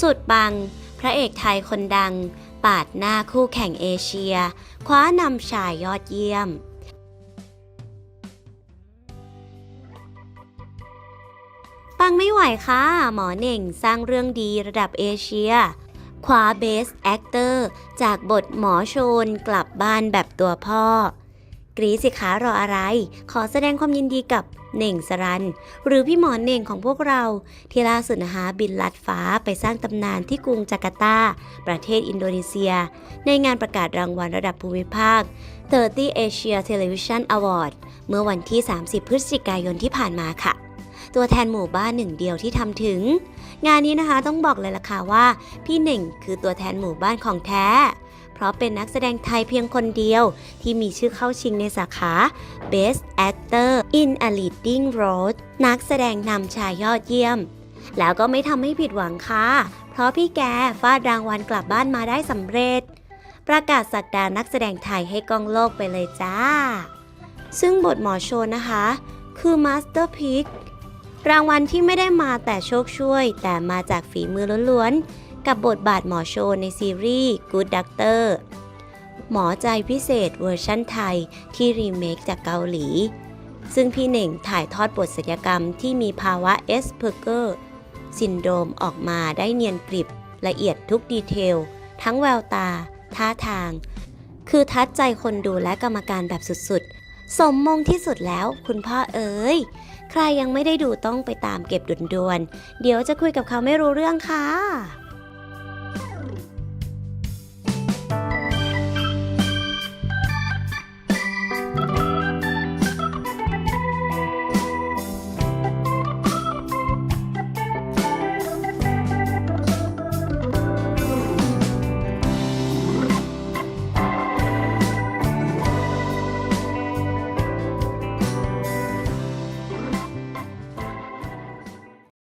สุดปัง พระเอกไทยคนดัง ปาดหน้าคู่แข่งเอเชีย คว้านำชายยอดเยี่ยมปังไม่ไหวค่ะ หมอเหน่งสร้างเรื่องดีระดับเอเชีย คว้าเบสแอคเตอร์ จากบทหมอโชนกลับบ้านแบบตัวพ่อ กรีสิคะรออะไร ขอแสดงความยินดีกับเน่งสรัน หรือพี่หมอนเน่งของพวกเรา ที่ล่าสุดนะคะบินลัดฟ้าไปสร้างตำนานที่กรุงจาการ์ตา ประเทศอินโดนีเซีย ในงานประกาศรางวัลระดับภูมิภาค 30 Asia Television Award เมื่อวันที่ 30 พฤศจิกายนที่ผ่านมาค่ะ ตัวแทนหมู่บ้านหนึ่งเดียวที่ทำถึง งานนี้นะคะต้องบอกเลยล่ะค่ะว่า พี่เน่งคือตัวแทนหมู่บ้านของแท้ เพราะเป็นนักแสดงไทยเพียงคนเดียว ที่มีชื่อเข้าชิงในสาขา Best Actor in a Leading Role นักแสดงนำชายยอดเยี่ยม แล้วก็ไม่ทำให้ผิดหวังค่ะ เพราะพี่แกฟาดรางวัลกลับบ้านมาได้สำเร็จ ประกาศสักดานักแสดงไทยให้กองโลกไปเลยจ้า ซึ่งบทหมอโชนนะคะ คือ Masterpiece รางวัลที่ไม่ได้มาแต่โชคช่วย แต่มาจากฝีมือล้วนๆ กับบทบาทหมอโชในซีรีส์ Good Doctor หมอใจพิเศษเวอร์ชั่นไทยที่รีเมคจากเกาหลี ซึ่งพี่เหน่งถ่ายทอดบทศัลยกรรมที่มีภาวะเอสเพอร์เกอร์ซินโดรมออกมาได้เนียนกริบละเอียดทุกดีเทล ทั้งแววตา ท่าทาง คือทัดใจคนดูและกรรมการแบบสุดๆ สมมงที่สุดแล้วคุณพ่อเอ๋ย ใครยังไม่ได้ดูต้องไปตามเก็บด่วนๆ เดี๋ยวจะคุยกับเขาไม่รู้เรื่องค่ะ